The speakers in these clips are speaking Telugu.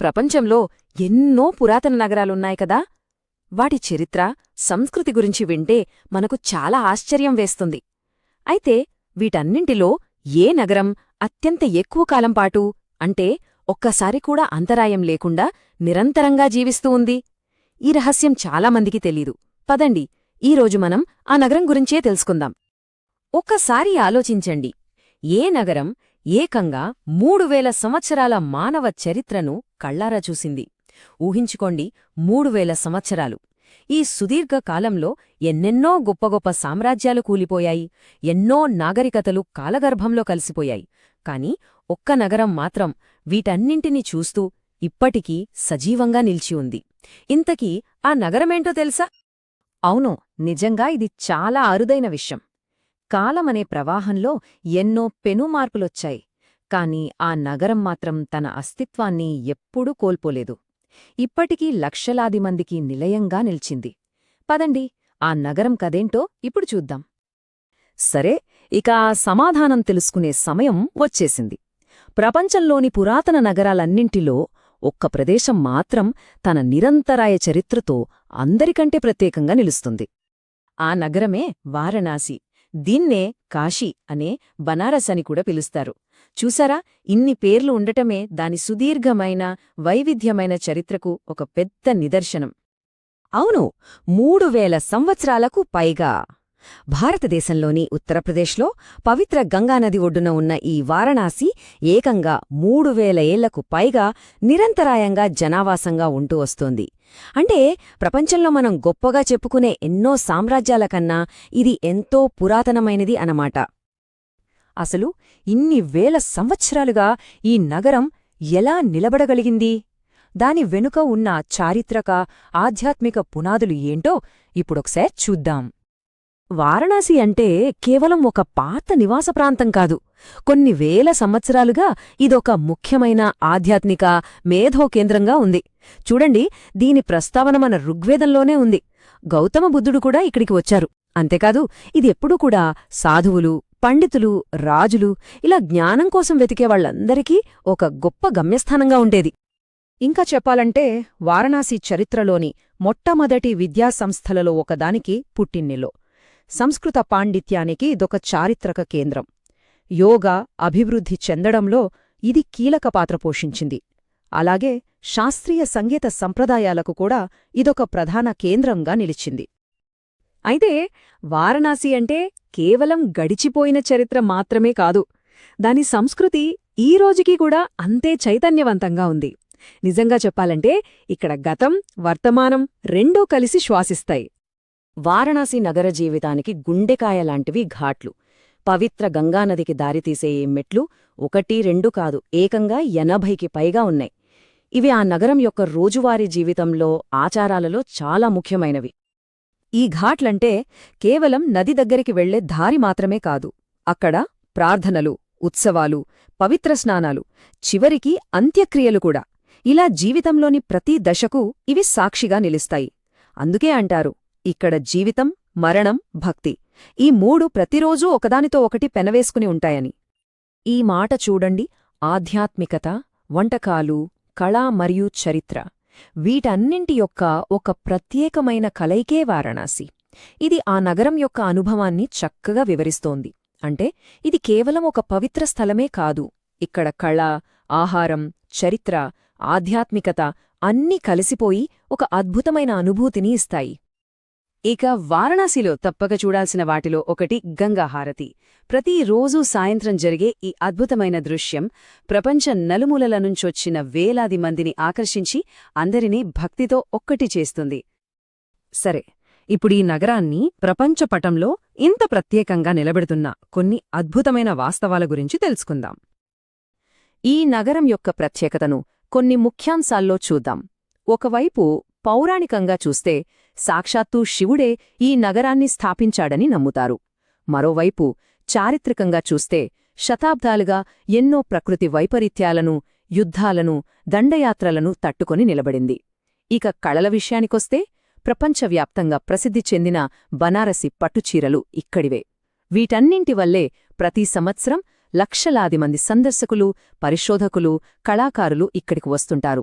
ప్రపంచంలో ఎన్నో పురాతన నగరాలున్నాయి కదా. వాటి చరిత్ర సంస్కృతి గురించి వింటే మనకు చాలా ఆశ్చర్యం వేస్తుంది. అయితే వీటన్నింటిలో ఏ నగరం అత్యంత ఎక్కువ కాలం పాటు అంటే ఒక్కసారి కూడా అంతరాయం లేకుండా నిరంతరంగా జీవిస్తూ ఉంది? ఈ రహస్యం చాలామందికి తెలీదు. పదండి ఈరోజు మనం ఆ నగరం గురించే తెలుసుకుందాం. ఒక్కసారి ఆలోచించండి. ఏ నగరం ఏకంగా మూడు వేల సంవత్సరాల మానవ చరిత్రను కళ్ళారా చూసింది. ఊహించుకోండి మూడు వేల సంవత్సరాలు. ఈ సుదీర్ఘ కాలంలో ఎన్నెన్నో గొప్ప గొప్ప సామ్రాజ్యాలు కూలిపోయాయి ఎన్నో నాగరికతలు కాలగర్భంలో కలిసిపోయాయి. కాని ఒక్క నగరం మాత్రం వీటన్నింటినీ చూస్తూ ఇప్పటికీ సజీవంగా నిలిచి ఉంది. ఇంతకీ ఆ నగరమేంటో తెలుసా? అవును నిజంగా ఇది చాలా అరుదైన విషయం. కాలమనే ప్రవాహంలో ఎన్నో పెనుమార్పులొచ్చాయి. కాని ఆ నగరం మాత్రం తన అస్తిత్వాన్ని ఎప్పుడూ కోల్పోలేదు. ఇప్పటికీ లక్షలాది మందికి నిలయంగా నిల్చింది. పదండి ఆ నగరం కదేంటో ఇప్పుడు చూద్దాం. సరే ఇక ఆ సమాధానం తెలుసుకునే సమయం వచ్చేసింది. ప్రపంచంలోని పురాతన నగరాలన్నింటిలో ఒక్క ప్రదేశం మాత్రం తన నిరంతరాయ చరిత్రతో అందరికంటే ప్రత్యేకంగా నిలుస్తుంది. ఆ నగరమే వారణాసి. దీన్నే కాశీ అనే బనారస్ అని కూడా పిలుస్తారు. చూసారా? ఇన్ని పేర్లు ఉండటమే దాని సుదీర్ఘమైన వైవిధ్యమైన చరిత్రకు ఒక పెద్ద నిదర్శనం. అవును మూడు వేల సంవత్సరాలకు పైగా. భారతదేశంలోని ఉత్తరప్రదేశ్లో పవిత్ర గంగానది ఒడ్డున ఉన్న ఈ వారణాసి ఏకంగా మూడు వేల ఏళ్ళకు పైగా నిరంతరాయంగా జనావాసంగా ఉంటూ వస్తోంది. అంటే ప్రపంచంలో మనం గొప్పగా చెప్పుకునే ఎన్నో సామ్రాజ్యాల కన్నా ఇది ఎంతో పురాతనమైనది అనమాట అసలు ఇన్ని వేల సంవత్సరాలుగా ఈ నగరం ఎలా నిలబడగలిగింది? దాని వెనుక ఉన్న చారిత్రక ఆధ్యాత్మిక పునాదులు ఏంటో ఇప్పుడొకసారి చూద్దాం. వారణాసి అంటే కేవలం ఒక పాత నివాస ప్రాంతం కాదు. కొన్ని వేల సంవత్సరాలుగా ఇదొక ముఖ్యమైన ఆధ్యాత్మిక మేధో కేంద్రంగా ఉంది. చూడండి దీని ప్రస్తావన మన ఋగ్వేదంలోనే ఉంది. గౌతమ బుద్ధుడు కూడా ఇక్కడికి వచ్చారు. అంతేకాదు ఇది ఎప్పుడూ కూడా సాధువులు పండితులు రాజులు ఇలా జ్ఞానం కోసం వెతికే వాళ్ళందరికీ ఒక గొప్ప గమ్యస్థానంగా ఉండేది. ఇంకా చెప్పాలంటే వారణాసి చరిత్రలోని మొట్టమొదటి విద్యాసంస్థలలో ఒకదానికి పుట్టిన్నిలో సంస్కృత పాండిత్యానికి ఇదొక చారిత్రక కేంద్రం. యోగా అభివృద్ధి చెందడంలో ఇది కీలక పాత్ర పోషించింది. అలాగే శాస్త్రీయ సంగీత సంప్రదాయాలకు కూడా ఇదొక ప్రధాన కేంద్రంగా నిలిచింది. అయితే వారణాసి అంటే కేవలం గడిచిపోయిన చరిత్ర మాత్రమే కాదు దాని సంస్కృతి ఈ రోజుకి కూడా అంతే చైతన్యవంతంగా ఉంది. నిజంగా చెప్పాలంటే ఇక్కడ గతం వర్తమానం రెండూ కలిసి శ్వాసిస్తాయి. వారణాసి నగర జీవితానికి గుండెకాయలాంటివి ఘాట్లు. పవిత్ర గంగానదికి దారితీసే ఈ మెట్లు ఒకటి రెండు కాదు ఏకంగా ఎనభైకి పైగా ఉన్నాయి. ఇవి ఆ నగరం యొక్క రోజువారీ జీవితంలో ఆచారాలలో చాలా ముఖ్యమైనవి. ఈ ఘాట్లంటే కేవలం నది దగ్గరికి వెళ్ళే దారి మాత్రమే కాదు అక్కడ ప్రార్థనలు ఉత్సవాలు పవిత్ర స్నానాలు చివరికి అంత్యక్రియలు కూడా. ఇలా జీవితంలోని ప్రతి దశకు ఇవి సాక్షిగా నిలుస్తాయి. అందుకే అంటారు ఇక్కడ జీవితం మరణం భక్తి. ఈ మూడు ప్రతిరోజూ ఒకదానితో ఒకటి పెనవేసుకుని ఉంటాయని. ఈ మాట చూడండి. ఆధ్యాత్మికత వంటకాలు కళ మరియు చరిత్ర. వీటన్నింటి యొక్క ఒక ప్రత్యేకమైన కలయికే వారణాసి. ఇది ఆ నగరం యొక్క అనుభవాన్ని చక్కగా వివరిస్తోంది. అంటే ఇది కేవలం ఒక పవిత్ర స్థలమే కాదు. ఇక్కడ కళ ఆహారం చరిత్ర ఆధ్యాత్మికత అన్నీ కలిసిపోయి ఒక అద్భుతమైన అనుభూతిని ఇస్తాయి. ఇక వారణాసిలో తప్పక చూడాల్సిన వాటిలో ఒకటి గంగాహారతి. ప్రతిరోజూ సాయంత్రం జరిగే ఈ అద్భుతమైన దృశ్యం ప్రపంచ నలుమూలల నుంచొచ్చిన వేలాది మందిని ఆకర్షించి అందరినీ భక్తితో ఒక్కటి చేస్తుంది. సరే ఇప్పుడీ నగరాన్ని ప్రపంచపటంలో ఇంత ప్రత్యేకంగా నిలబెడుతున్న కొన్ని అద్భుతమైన వాస్తవాల గురించి తెలుసుకుందాం. ఈ నగరం యొక్క ప్రత్యేకతను కొన్ని ముఖ్యాంశాల్లో చూద్దాం. ఒకవైపు పౌరాణికంగా చూస్తే సాక్షాత్తూ శివుడే ఈ నగరాన్ని స్థాపించాడని నమ్ముతారు. మరోవైపు చారిత్రకంగా చూస్తే శతాబ్దాలుగా ఎన్నో ప్రకృతి వైపరీత్యాలను యుద్ధాలను దండయాత్రలను తట్టుకొని నిలబడింది. ఇక కళల విషయానికొస్తే ప్రపంచవ్యాప్తంగా ప్రసిద్ధి చెందిన బనారసి పట్టుచీరలు ఇక్కడివే. వీటన్నింటి వల్లే ప్రతి సంవత్సరం లక్షలాది మంది సందర్శకులు పరిశోధకులు కళాకారులు ఇక్కడికి వస్తుంటారు.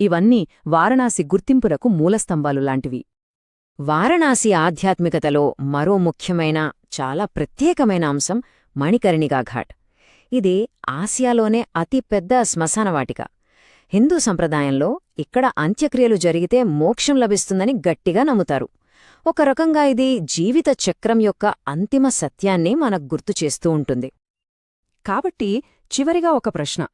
ఇవన్నీ వారణాసి గుర్తింపులకు మూలస్తంభాలు లాంటివి. వారణాసి ఆధ్యాత్మికతలో మరో ముఖ్యమైన చాలా ప్రత్యేకమైన అంశం మణికర్ణిగా ఘాట్. ఇది ఆసియాలోనే అతి పెద్ద శ్మశానవాటిక హిందూ సంప్రదాయంలో ఇక్కడ అంత్యక్రియలు జరిగితే మోక్షం లభిస్తుందని గట్టిగా నమ్ముతారు. ఒక రకంగా ఇది జీవిత చక్రం యొక్క అంతిమ సత్యాన్ని మనకు గుర్తు చేస్తూ ఉంటుంది. కాబట్టి చివరిగా ఒక ప్రశ్న.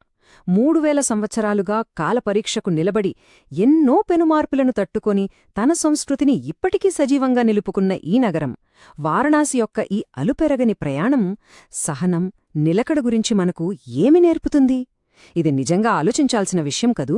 మూడు వేల సంవత్సరాలుగా కాలపరీక్షకు నిలబడి ఎన్నో పెనుమార్పులను తట్టుకొని తన సంస్కృతిని ఇప్పటికీ సజీవంగా నిలుపుకున్న ఈ నగరం వారణాసి యొక్క ఈ అలుపెరగని ప్రయాణం సహనం నిలకడ గురించి మనకు ఏమి నేర్పుతుంది? ఇది నిజంగా ఆలోచించాల్సిన విషయం కదూ?